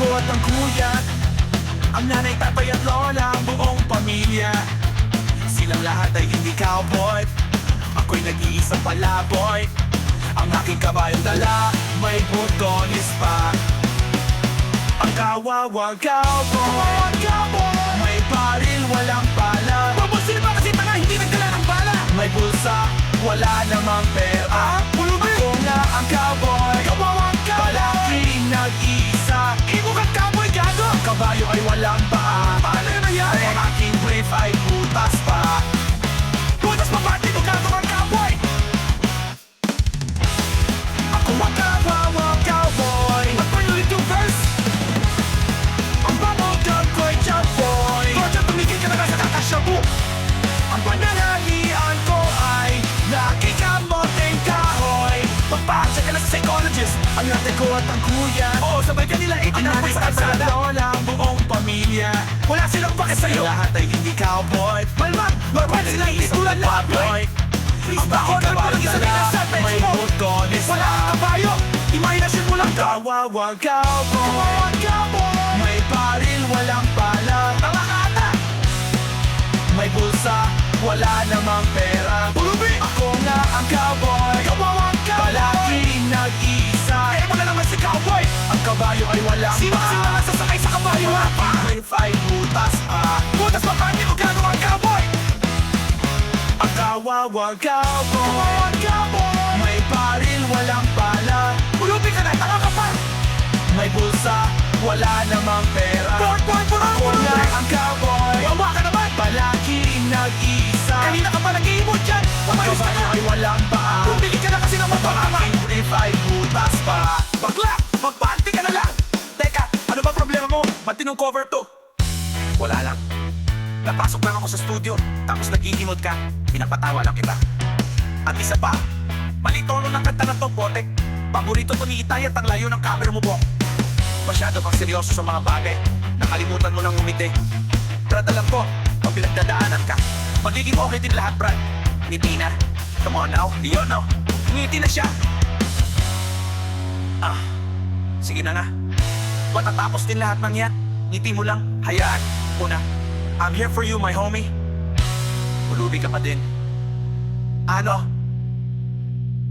ko at ang kuya. Ang nanay, tatay at lola Ang buong pamilya. Silang lahat ay hindi cowboy. Ako'y nag-iisang palaboy. Ang aking kabayong dala May butones pa. Ang kawawang cowboy May baril, walang pala Ang pananalian ko ay Nakikamoting kahoy. Magpahasya ka na sa psychologist. Ang ate ko at ang kuya. Oo, sabay kanila itinapos sa kalsada. Ang ang buong pamilya. Wala silang pake sa'yo. Lahat ay hindi cowboy. Malman, normal sila isang palaboy Ang bako na parang isa sa May butones Wala kang kabayo Imahinasyon mo lang. Kawawang cowboy. Kawawang cowboy. May baril, walang pala Tama ka ata. May bulsa, wala namang pera. Pulubi! Ako nga ang cowboy. Kawawang cowboy! Palaging nag-iisa. Eh na naman si cowboy. Ang kabayo ay walang Sino kasi mga sasakay sa kabayo. Ha? If ay butas pa. Butas pa paano mo gano'n ang cowboy? Ang kawawang cowboy. Kawawang cowboy. May baril, walang pala Pulubi ka na, tanga ka pa. May bulsa, wala namang pera. Boy, boy, boy, Ako nga ang cowboy butas pa Bakla, na lang Teka, ano ba problema mo? Matinong cover to Wala lang Napasok lang ako sa studio, tapos nag-iimod ka, pinapatawa lang kita. At isa pa, mali tono ng kanta ng to, bote. Paborito ko ni Itay at ang layo ng camera mo, Bong. Masyado kang seryoso sa mga bagay. Nakalimutan mo nang umiti. Brad, alam ko, pinagdadaanan ka, magiging lahat, Brad. Ngiti na. Come on now, yun now. Ngiti na siya. Ah, sige na nga. Matatapos din lahat ng yan. Ngiti mo lang, hayaan. Una, I'm here for you, my homie. Ulubi ka pa din. Ano?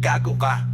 Gago ka.